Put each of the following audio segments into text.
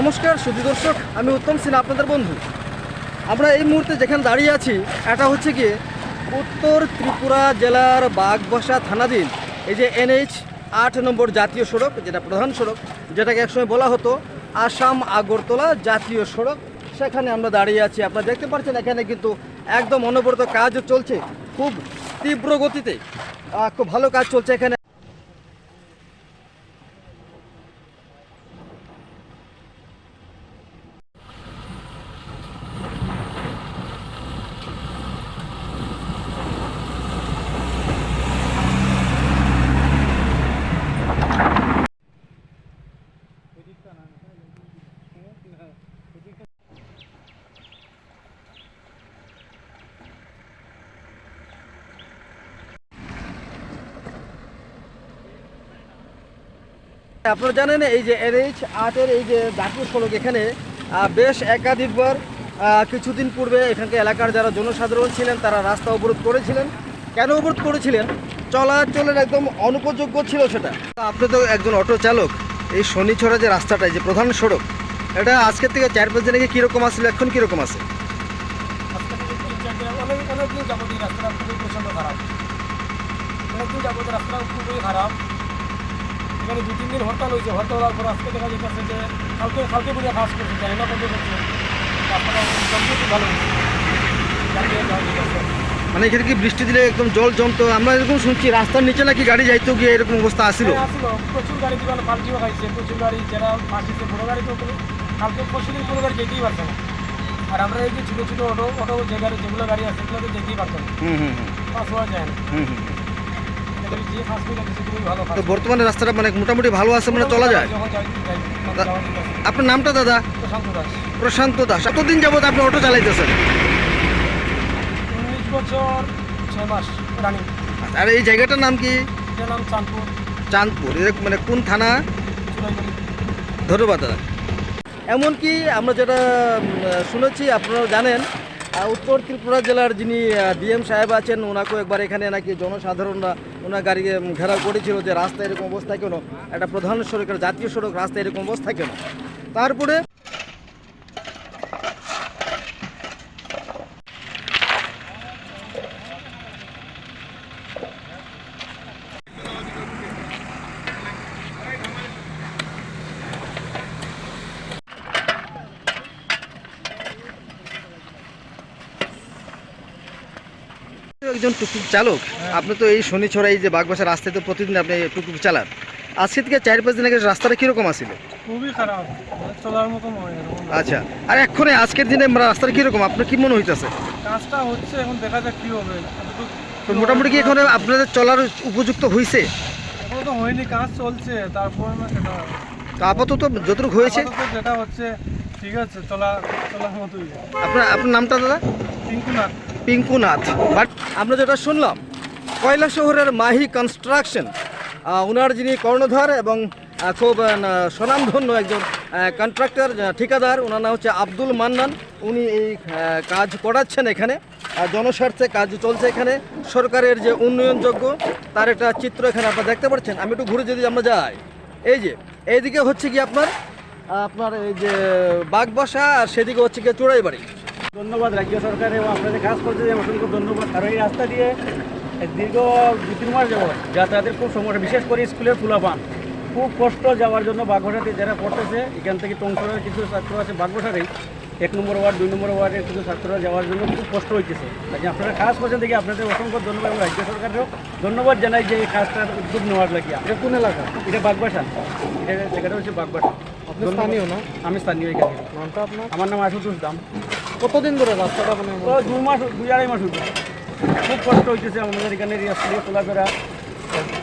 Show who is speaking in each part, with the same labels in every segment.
Speaker 1: নমস্কার, সুধী দর্শক, আমি উত্তম সিনহা, আপনাদের বন্ধু। আমরা এই মুহূর্তে যেখানে দাঁড়িয়ে আছি, এটা হচ্ছে কি উত্তর ত্রিপুরা জেলার বাঘবাসা থানাধীন। এই যে এনএইচ আট নম্বর জাতীয় সড়ক, যেটা প্রধান সড়ক, যেটাকে একসময় বলা হতো আসাম আগরতলা জাতীয় সড়ক। সেখানে আমরা দাঁড়িয়ে আছি। আপনারা দেখতে পাচ্ছেন, এখানে কিন্তু একদম অনবরত কাজও চলছে। খুব তীব্র গতিতে খুব ভালো কাজ চলছে এখানে। আপনারা জানেন এই যে এনএইচ আটের এই যে জাতীয় সড়ক এখানে বেশ একাধিকবার কিছুদিন পূর্বে এখানকার এলাকার যারা জনসাধারণ ছিলেন, তারা রাস্তা অবরোধ করেছিলেন। কেন অবরোধ করেছিলেন? চলাচলের একদম অনুপযোগ্য ছিল সেটা। আপনি তো একজন অটো চালক, এই শনিছড়া যে রাস্তাটা যে প্রধান সড়ক, এটা আজকের থেকে চার পাঁচ দিন আগে কীরকম আসছিল, এখন কীরকম আছে?
Speaker 2: খারাপ। এখানে দু তিন দিন হরতাল হয়েছে। হরতাল হওয়ার পর আজকে দেখা যাচ্ছে যে কালকে কালকে বুঝে কাজ করছে জানি না কত করছে? রাস্তাটা সম্পূর্ণ ভালো।
Speaker 1: মানে এখানে কি বৃষ্টি দিলে একদম জল জমতো? আমরা এরকম শুনছি রাস্তার নিচে নাকি গাড়ি যাইতো গিয়ে এরকম অবস্থা আসছিল
Speaker 2: হ্যাঁ, আসলো। প্রচুর গাড়ি দোকানে পাল্টিও খাইছে প্রচুর গাড়ি যারা ফাঁসিছে বড় গাড়ি তো কালকে পরশু দিন কোনো গাড়ি যেতেই পারছে না। আর আমরা এই যে ছোটো ছোটো অটো অটো যে গাড়ি যেগুলো গাড়ি আছে সেগুলো তো যেতেই পারছে না।
Speaker 1: হুম হুম হুম,
Speaker 2: পাস হওয়া যায় না।
Speaker 1: তো বর্তমানে রাস্তাটা মানে মোটামুটি ভালো আছে মানে চলা যায়। আপনার নামটা দাদা?
Speaker 2: প্রশান্ত দাস।
Speaker 1: প্রশান্ত দাস। কতদিন যাবত আপনি অটো চালাইতেছেন?
Speaker 2: রানিং
Speaker 1: আর এই জায়গাটার নাম কি?
Speaker 2: চাঁদপুর।
Speaker 1: চাঁদপুর। এর মানে কোন থানা? ধন্যবাদ দাদা। এমনকি আমরা যেটা শুনেছি আপনারা জানেন উত্তর ত্রিপুরা জেলার যিনি ডিএম সাহেব আছেন ওনাকেও একবার এখানে নাকি জনসাধারণরা ওনার গাড়ি ঘেরাও করেছিল যে রাস্তা এরকম অবস্থা কেন? একটা প্রধান সড়কের জাতীয় সড়ক রাস্তা এরকম অবস্থা কেন? তারপরে একজন টুকটুক চালক আপনি তো এই শনিছড়া এই যে বাগবাসা রাস্তায় তো প্রতিদিন আপনি টুকটুক চালান। আজকে থেকে চার পাঁচ দিন আগে রাস্তাটা কীরকম আছিল?
Speaker 2: খুবই খারাপ। চলার মতো নয়
Speaker 1: আচ্ছা আর এক্ষণে আজকের দিনে রাস্তাটা কীরকম? আপনার কি মনে হইতেছে?
Speaker 2: কাজটা হচ্ছে এখন দেখা যাক কি হবে।
Speaker 1: তো মোটামুটি কি এখন আপনাদের চলার উপযুক্ত হয়েছে
Speaker 2: এখন তো হয়নি কাজ চলছে তারপর না সেটা
Speaker 1: তো আপাতত যতটুকু হয়েছে।
Speaker 2: যেটা হচ্ছে ঠিক আছে চলা চলার মতোই।
Speaker 1: আপনার আপনার নামটা দাদা?
Speaker 2: পিঙ্কু না
Speaker 1: পিঙ্কুনাথ। বাট আমরা যেটা শুনলাম, কয়লা শহরের মাহি কনস্ট্রাকশন ওনার যিনি কর্ণধার এবং খুব স্বনামধন্য একজন কন্ট্রাক্টর ঠিকাদার ওনার নাম হচ্ছে আব্দুল মান্নান। উনি এই কাজ করাচ্ছেন এখানে জনস্বার্থে কাজ চলছে এখানে, সরকারের যে উন্নয়নযোগ্য, তার একটা চিত্র এখানে আপনারা দেখতে পাচ্ছেন। আমি একটু ঘুরে যদি আমরা যাই, এই যে, এইদিকে হচ্ছে কি আপনার আপনার এই যে বাঘবাসা আর সেদিকে হচ্ছে কি চোড়াইবাড়ি।
Speaker 3: ধন্যবাদ, রাজ্য সরকার এবং আপনাদের কাজ করছে অসংখ্য ধন্যবাদ। কারণ এই রাস্তা দিয়ে দীর্ঘ দু তিন মাস যাব যাতায়াতের খুব সমস্যা, বিশেষ করে স্কুলের ফুলাপান খুব কষ্ট যাওয়ার জন্য বাগবাসাতে যারা পড়তেছে, এখান থেকে টংসরের কিছু ছাত্র আছে বাগবাসারেই এক নম্বর ওয়ার্ড, দুই নম্বর ওয়ার্ডের কিছু ছাত্ররা যাওয়ার জন্য খুব কষ্ট হইতেছে। কাজে আপনারা কাজ করছেন দেখি আপনাদের অসংখ্য ধন্যবাদ এবং রাজ্য সরকারেরও ধন্যবাদ জানাই যে এই কাজটার উদ্যোগ নেওয়ার লাগিয়া
Speaker 1: এটা কোন এলাকা?
Speaker 3: এটা বাগবাসা। এটা জায়গাটা হচ্ছে বাগবাসা।
Speaker 1: আপনি স্থানীয় না?
Speaker 3: আমি স্থানীয় এখানে।
Speaker 1: নামটা আপনার?
Speaker 3: আমার নাম আশুতোষ দাম।
Speaker 1: কতদিন ধরে রাস্তাটা মানে
Speaker 3: দু মাস দুই আড়াই মাস হইল। খুব কষ্ট হইতেছে আমাদের এখানে রাস্তা চলাফেরা।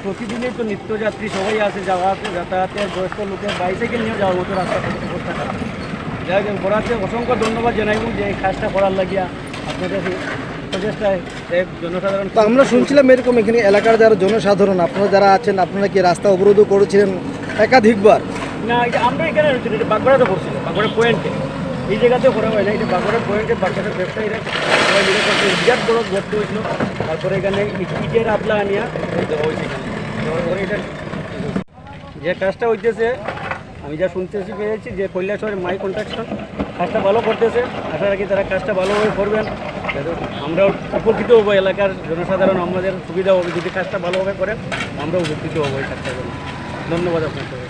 Speaker 3: প্রতিদিনই তো নিত্যযাত্রী সবাই আছে যাওয়াতে যাতায়াতের বয়স্ক লোকের বাইসাইকেল নিয়ে যাওয়ার মতো রাস্তা অবস্থা খারাপ। যাই হোক বরাতে অসংখ্য ধন্যবাদ জানাইব যে এই কাজটা করার লাগিয়া আপনাদের প্রচেষ্টায় জনসাধারণ
Speaker 1: তো আমরা শুনছিলাম এরকম এখানে এলাকার যারা জনসাধারণ আপনারা যারা আছেন আপনারা কি রাস্তা অবরোধও করেছিলেন একাধিকবার?
Speaker 3: না এটা আমরা এখানে রয়েছি, এটা বাগবাড়াতে করছিল বাগবাড়া পয়েন্টে। এই জায়গাতে করা হয় না এটা বাগবাড়া পয়েন্টে বাচ্চাদের ব্যবসায়ীরা বিরাট বড় গর্ত হয়েছিল। তারপরে এখানে ইট- ইটের আপলা আনিয়া এটা যে কাজটা হইতেছে, আমি যা শুনতে পেয়েছি যে কৈলাসহরের মাই কন্ট্রাকশন কাজটা ভালো করতেছে, আশা রাখি তারা কাজটা ভালোভাবে করবেন। আমরাও উপকৃত হব, এলাকার জনসাধারণ আমাদের সুবিধা হবে, যদি কাজটা ভালোভাবে করেন আমরাও উপকৃত হব এই কাজটা ধন্যবাদ আপনাকে।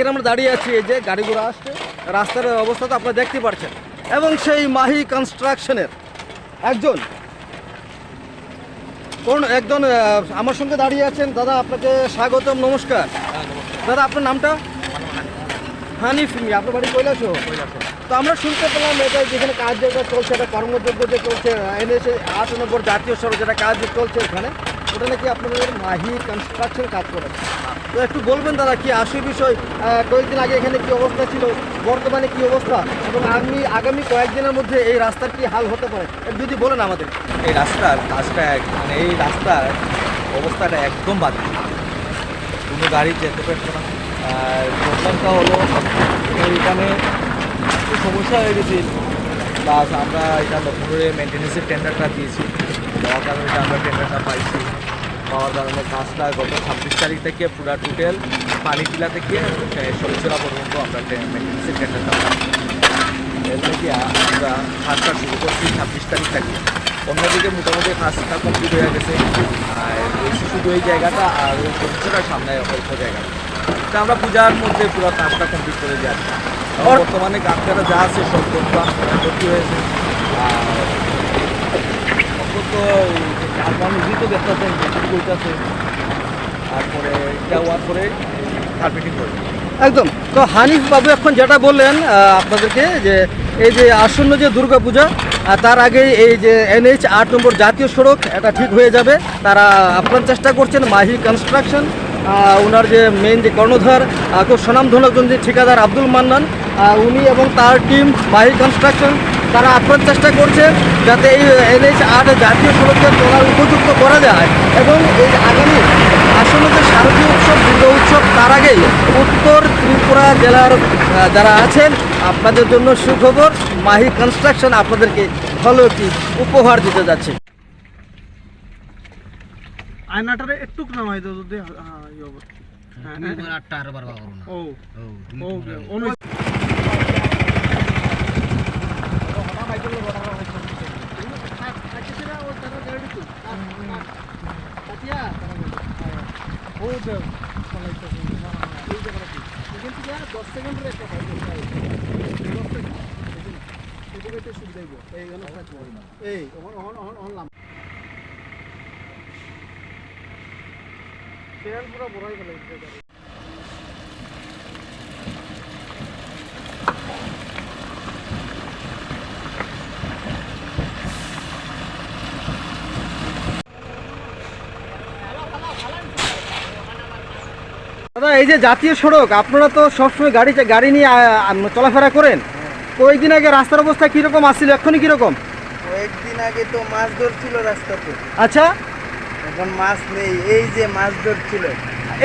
Speaker 1: এখানে আমরা দাঁড়িয়ে আছি এই যে গাড়িগুলো আসছে রাস্তার অবস্থা তো আপনারা দেখতে পাচ্ছেন এবং সেই মাহি কনস্ট্রাকশনের একজন কোন একজন আমার সঙ্গে দাঁড়িয়ে আছেন দাদা আপনাকে স্বাগতম নমস্কার। দাদা আপনার নামটা? হানিফ। আপনার বাড়ি কৈলাস তো আমরা শুনতে পেলাম এটা যেখানে কাজ যেটা চলছে এটা কর্মযোগ্য যে চলছে এনেছে আট নম্বর জাতীয় সড়ক যেটা কাজ চলছে এখানে। ওটা নাকি আপনাদের মাহি কনস্ট্রাকশন কাজ করে তো একটু বলবেন দাদা, কি আসল বিষয়? কয়েকদিন আগে এখানে কি অবস্থা ছিল? বর্তমানে কি অবস্থা? এবং আমি আগামী কয়েকদিনের মধ্যে এই রাস্তার কি হাল হতে পারে? যদি বলেন আমাদের।
Speaker 4: এই রাস্তার কাজটা মানে এই রাস্তার অবস্থাটা একদম বাজে। কোনো গাড়ি যেতে পারছে না। আর প্রবলেমটা হলো, এখানে সমস্যা হয়ে গেছে। প্লাস আমরা এটা লক্ষ্মণপুরে মেনটেন্যান্সের টেন্ডারটা দিয়েছি। দেওয়ার কারণে এটা আমরা টেন্ডারটা পাইছি। পাওয়ার কারণে কাজটা গত ছাব্বিশ তারিখ থেকে পুরা টোটাল পানিটিলা থেকে সরিচরা পর্যন্ত আমরা মেনটেন্যান্সের টেন্ডারটা পাইছি। এর থেকে আমরা কাজটা শুরু করছি ছাব্বিশ তারিখ থেকে। অন্যদিকে মোটামুটি কাজটা কমপ্লিট হয়ে গেছে। আর শুধু এই জায়গাটা আর ওই পরিচয়টার সামনে অল্প জায়গাটা। আমরা পূজার মধ্যে পুরো কাজটা কমপ্লিট করে যাচ্ছি বর্তমানে গাছটা যা আছে সব ভর্তি হয়েছে। তো দেখতেছেন করতেছে তারপরে এটা হওয়ার পরে কার্পেটিং করবে।
Speaker 1: একদম। তো হানিফ বাবু এখন যেটা বললেন আপনাদেরকে যে এই যে আসন্ন যে দুর্গাপূজা তার আগে এই যে এনএইচ আট নম্বর জাতীয় সড়ক এটা ঠিক হয়ে যাবে। তারা আপ্রাণ চেষ্টা করছেন মাহি কনস্ট্রাকশন ওনার যে মেইন যে কর্ণধার খুব স্বনামধন্য একজন ঠিকাদার আব্দুল মান্নান উনি এবং তার টিম মাহি কনস্ট্রাকশন তারা আপ্রাণ চেষ্টা করছে যাতে এই এনএইচ আট জাতীয় সড়ককে চলার উপযুক্ত করা যায়। এবং এই আগামী আসন্ন যে শারদীয় উৎসব, দুর্গা উৎসব, তার আগেই উত্তর ত্রিপুরা জেলার যারা আছেন, আপনাদের জন্য সুখবর, মাহি কনস্ট্রাকশন আপনাদেরকে ভালো একটি উপহার দিতে যাচ্ছে।
Speaker 2: আয়নাটারে একটু নামাই দাও যদি হ্যাঁ ইয়ে হবে ও ও অনু এই অন অন অন অন তেল পুরো
Speaker 1: দাদা এই যে জাতীয় সড়ক আপনারা তো সবসময় গাড়ি গাড়ি নিয়ে চলাফেরা করেন। কয়েকদিন আগে রাস্তার অবস্থা কীরকম? আসছিল? এখনই কীরকম?
Speaker 5: কয়েকদিন আগে তো মাছ ধরছিল রাস্তাতে।
Speaker 1: আচ্ছা?
Speaker 5: এখন মাছ নেই এই যে মাছ ধরছিল।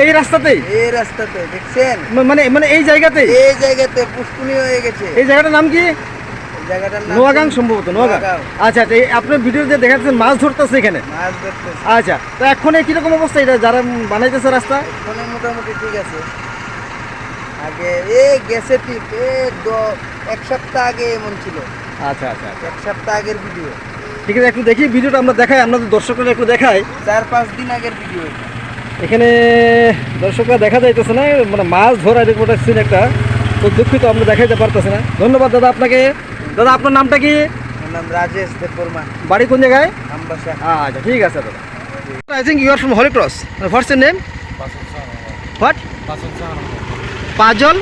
Speaker 1: এই রাস্তাতেই?
Speaker 5: এই রাস্তাতে দেখছেন?
Speaker 1: মানে মানে এই জায়গাতেই
Speaker 5: এই জায়গাতে পুষ্কুনি হয়ে গেছে।
Speaker 1: এই জায়গাটার নাম কি? নোয়াগাং সম্ভবত নোয়াগাং। আচ্ছা আচ্ছা আপনার ভিডিওতে দেখাচ্ছেন মাছ ধরতেছে এখানে?
Speaker 5: মাছ ধরতেছে।
Speaker 1: আচ্ছা তো এখন কীরকম অবস্থা এটা? যারা বানাইতেছে রাস্তা?
Speaker 5: এখন মোটামুটি ঠিক আছে। আগে এ গেছে ঠিক এ এক সপ্তাহ আগে এমন ছিল।
Speaker 1: আচ্ছা আচ্ছা আচ্ছা।
Speaker 5: এক সপ্তাহ আগের ভিডিও
Speaker 1: ঠিক আছে একটু দেখি ভিডিওটা আমরা দেখাই আপনাদের দর্শকরা একটু দেখাই।
Speaker 5: চার পাঁচ দিন আগের ভিডিও
Speaker 1: এখানে দর্শকরা দেখা যাইতেছে না মানে মাছ ধরা এরকম একটা সিন একটা তো দুঃখিত আমরা দেখাইতে পারতেছি না। ধন্যবাদ দাদা আপনাকে। দাদা আপনার নামটা কি?
Speaker 5: নাম রাজেশ দেববর্মা।
Speaker 1: বাড়ি কোন জায়গায়?
Speaker 5: আমবাসা।
Speaker 1: আচ্ছা ঠিক আছে দাদা। I think you are from Holy Cross what's her name what puzzle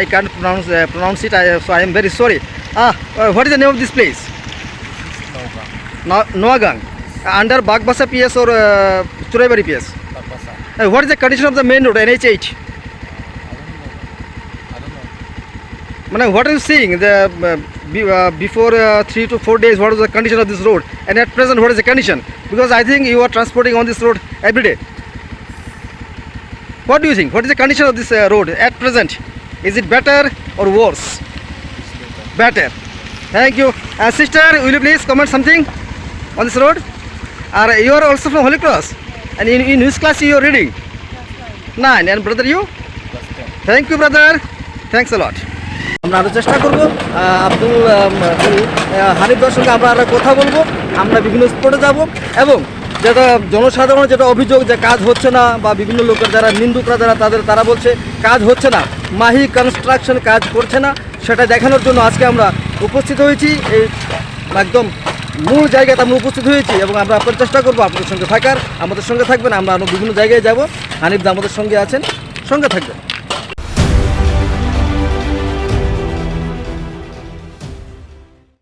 Speaker 1: I can't pronounce uh, pronounce it. I, so I am very sorry. Ah, uh, what is the name of this place? No, Noagang. Under Bagbasa PS or uh, Churaibari PS? Uh, what is the condition of the main road NH8? Man, what are you seeing? The uh, be, uh, before uh, three to four days, what is the condition of this road? And at present, what is the condition? Because I think you are transporting on this road every day. What do you think? What is the condition of this uh, road at present? Is it better or worse? Better. Thank you. Uh, sister, will you please comment something on this road? Are you are also from Holy Cross? And in, in which class you are reading? Nine. And brother, you? Thank you, brother. Thanks a lot. আমরা আরও চেষ্টা করব আব্দুল হানিফদার সঙ্গে আমরা আরও কথা বলব আমরা বিভিন্ন স্পটে যাব এবং যেটা জনসাধারণের যেটা অভিযোগ যে কাজ হচ্ছে না বা বিভিন্ন লোকের যারা নিন্দুকরা যারা তাদের তারা বলছে কাজ হচ্ছে না মাহি কনস্ট্রাকশন কাজ করছে না সেটা দেখানোর জন্য আজকে আমরা উপস্থিত হয়েছি। এই একদম মূল জায়গাতে আমরা উপস্থিত হয়েছি এবং আমরা আপনার চেষ্টা করব আপনাদের সঙ্গে থাকার। আমাদের সঙ্গে থাকবেন, আমরা আরও বিভিন্ন জায়গায় যাব। হানিফ দা আমাদের সঙ্গে আছেন, সঙ্গে থাকবেন।